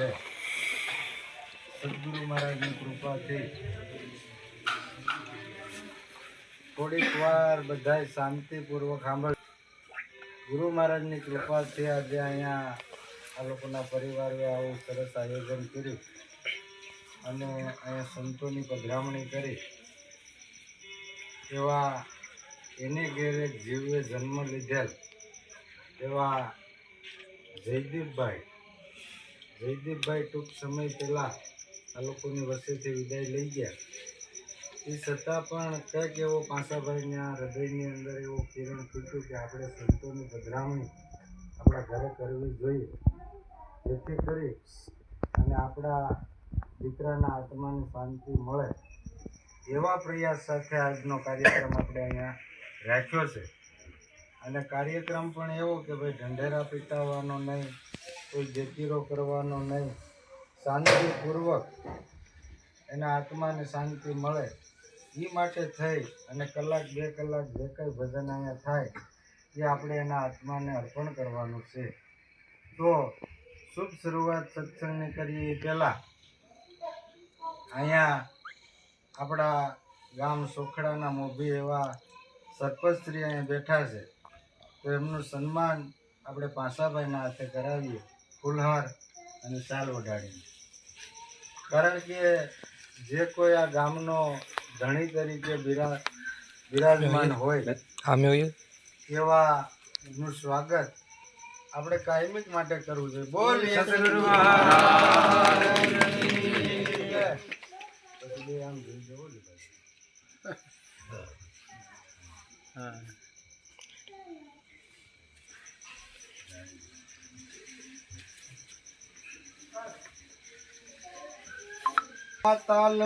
છે સદગુરુ મહારાજની કૃપાથી થોડીક વાર બધાય શાંતિપૂર્વક સાંભળ. ગુરુ મહારાજની કૃપાથી આજે અહીંયા આ લોકોના પરિવારે આવું સરસ આયોજન કર્યું. અને અહીંયા સંતોની પધરામણી કરી. એવા એને ઘેરે જીવે જન્મ લીધેલ એવા જયદીપભાઈ જયદીપભાઈ ટૂંક સમય પહેલાં આ લોકોની વચ્ચેથી વિદાય લઈ ગયા. એ છતાં પણ કંઈક એવો પાસાભાઈના હૃદયની અંદર એવો કિરણ ફૂટ્યું કે આપણે સંતોની પધરામણી આપણા ઘરે કરવી જોઈએ. જેથી કરી અને આપણા દીકરાના આત્માને શાંતિ મળે એવા પ્રયાસ સાથે આજનો કાર્યક્રમ આપણે અહીંયા રાખ્યો છે. અને કાર્યક્રમ પણ એવો કે ભાઈ ઢંઢેરા પીટાવવાનો નહીં કોઈ જેતીરો કરવાનો નહીં. શાંતિપૂર્વક એના આત્માને શાંતિ મળે. એ માટે થઈ અને કલાક બે કલાક જે કંઈ ભજન અહીંયા થાય, એ આપણે એના આત્માને અર્પણ કરવાનું છે. તો શુભ શરૂઆત સત્સંગની કરીએ એ પહેલાં. અહીંયા આપણા ગામ સોખડાના મોભી એવા સરપંચશ્રી અહીંયા બેઠા છે. તો એમનું સન્માન આપણે પાસાભાઈના હાથે કરાવીએ. ફૂલહાર અને ચાલ વગાડીને. કારણ કે જે કોઈ આ ગામનો ધણી તરીકે બિરા બિરાજમાન હોય એવા નું સ્વાગત આપણે કાયમિક માટે કરવું જોઈએ. બોલ આમ જોઈ જવું ને તાલ